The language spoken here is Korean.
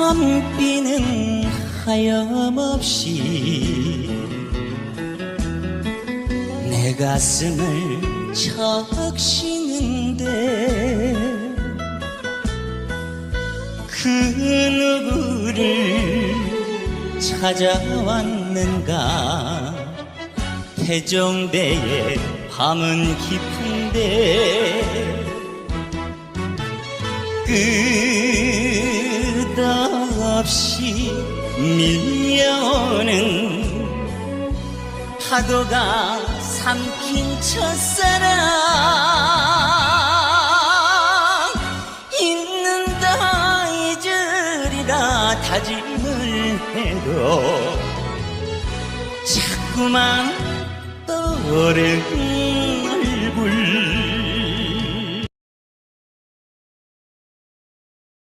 밤비는 하염없이 내 가슴을 적시는데 그 누구를 찾아왔는가? 태종대의 밤은 깊은데 끝 없이 밀려오는 파도가 삼킨 첫사랑. 있는다 잊으리라 다짐을 해도 자꾸만 떠오르는